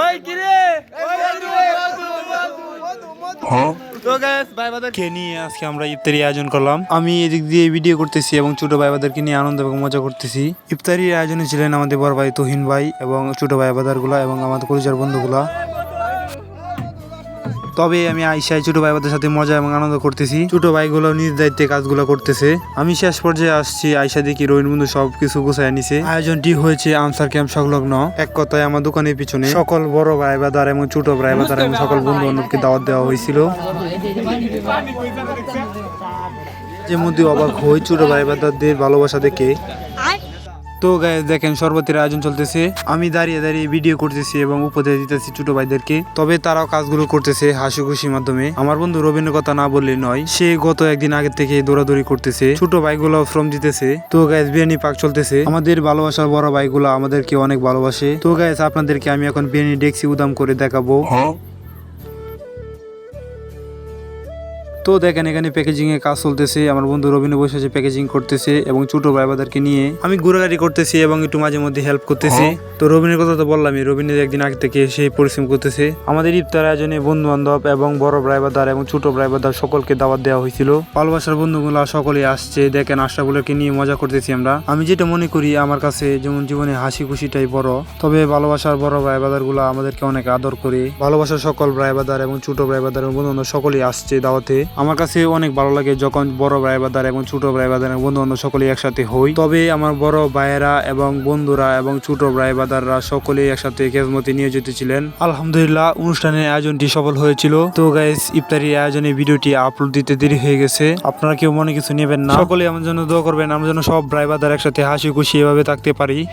ওই কিরে তো গ্যাস কে নিয়ে আজকে আমরা ইফতারি আয়োজন করলাম? আমি এদিক দিয়ে ভিডিও করতেছি এবং ছোট ভাইবাদারকে নিয়ে আনন্দ এবং মজা করতেছি। ইফতারির আয়োজনে ছিলেন আমাদের বড় ভাই তোহিন ভাই এবং ছোট ভাই বাদারগুলা এবং আমাদের পরিচার বন্ধুগুলা। তবে আমি আইসায় ছোট ভাই সাথে মজা এবং আনন্দ করতেছি। ছোট ভাইগুলো নিজ দায়িত্বে কাজগুলো করতেছে। আমি শেষ পর্যায়ে আসছি, আইসা দেখি রোহিন বন্ধু সব কিছু গুছায় নিছে। আয়োজনটি হয়েছে আনসার ক্যাম্প সংলগ্ন। এক কথায় আমার দোকানের পিছনে সকল বড় ভাই বাদার এবং ছোট ভাই বাদার এবং সকল বন্ধু বান্ধবকে দাওয়াত দেওয়া হয়েছিল। যে মধ্যে অবাক হই ছোট ভাই বাদারদের ভালোবাসা দেখে। তো গায়ে দেখেন, শরবতের আয়োজন চলতেছে। আমি দাঁড়িয়ে দাঁড়িয়ে ভিডিও করতেছি এবং উপদেশ দিতেছি ছোট ভাইদেরকে। তবে তারাও কাজগুলো করতেছে হাসি খুশির মাধ্যমে। আমার বন্ধু রবীন্দ্র কথা না বললে নয়, সে গত একদিন আগে থেকে দৌড়াদৌড়ি করতেছে। ছোট ভাইগুলো শ্রম দিতেছে। তো গাইজ বিরিয়ানি পাক চলতেছে। আমাদের ভালোবাসার বড় ভাইগুলো আমাদেরকে অনেক ভালোবাসে। তো গাইজ আপনাদেরকে আমি এখন বিরিয়ানি ডেক্সি উদাম করে দেখাবো। তো দেখেন এখানে প্যাকেজিং এর কাজ চলতেছে। আমার বন্ধু রবীন্দ্র বসে আছে প্যাকেজিং করতেছে এবং ছোট ভাইবাদারকে নিয়ে আমি ঘোরাঘাড়ি করতেছি এবং একটু মাঝে মধ্যে হেল্প করতেছি। তো রবীন্দ্রের কথা তো বললামই রবীন্দ্র একদিন আগে থেকে সেই পরিশ্রম করতেছে। আমাদের ইফতার আয়োজনে বন্ধু বান্ধব এবং বড় ভাইবাদার এবং ছোট ভাইবাদার সকলকে দাওয়াত দেওয়া হয়েছিল। ভালোবাসার বন্ধুগুলো সকলে আসছে দেখেন আশাগুলোকে নিয়ে মজা করতেছি আমরা। আমি যেটা মনে করি আমার কাছে যেমন জীবনে হাসি খুশিটাই বড়। তবে ভালোবাসার বড় ভাইবাদারগুলো আমাদেরকে অনেক আদর করে। ভালোবাসার সকল ভাইবাদার এবং ছোট ভাইবাদার এবং বন্ধু বান্ধব সকলেই আসছে দাওয়াতে। আমার কাছে অনেক ভালো লাগে যখন বড় ভাইবাদার এবং ছোট ভাইবাদার এবং বন্ধু বান্ধব সকলেই একসাথে হই। তবে আমার বড় ভাইয়েরা এবং বন্ধুরা এবং ছোট ভাইবাদাররা সকলেই একসাথে খেজমতি নিয়োজিত ছিলেন। আলহামদুলিল্লাহ, অনুষ্ঠানের আয়োজনটি সফল হয়েছিল। তো গাইস ইফতারি আয়োজনে ভিডিওটি আপলোড দিতে দেরি হয়ে গেছে। আপনারা কেউ মনে কিছু নেবেন না। সকলে আমার জন্য দোয়া করবেন। আমরা যেন সব ভাইবাদার একসাথে হাসি খুশি এভাবে থাকতে পারি।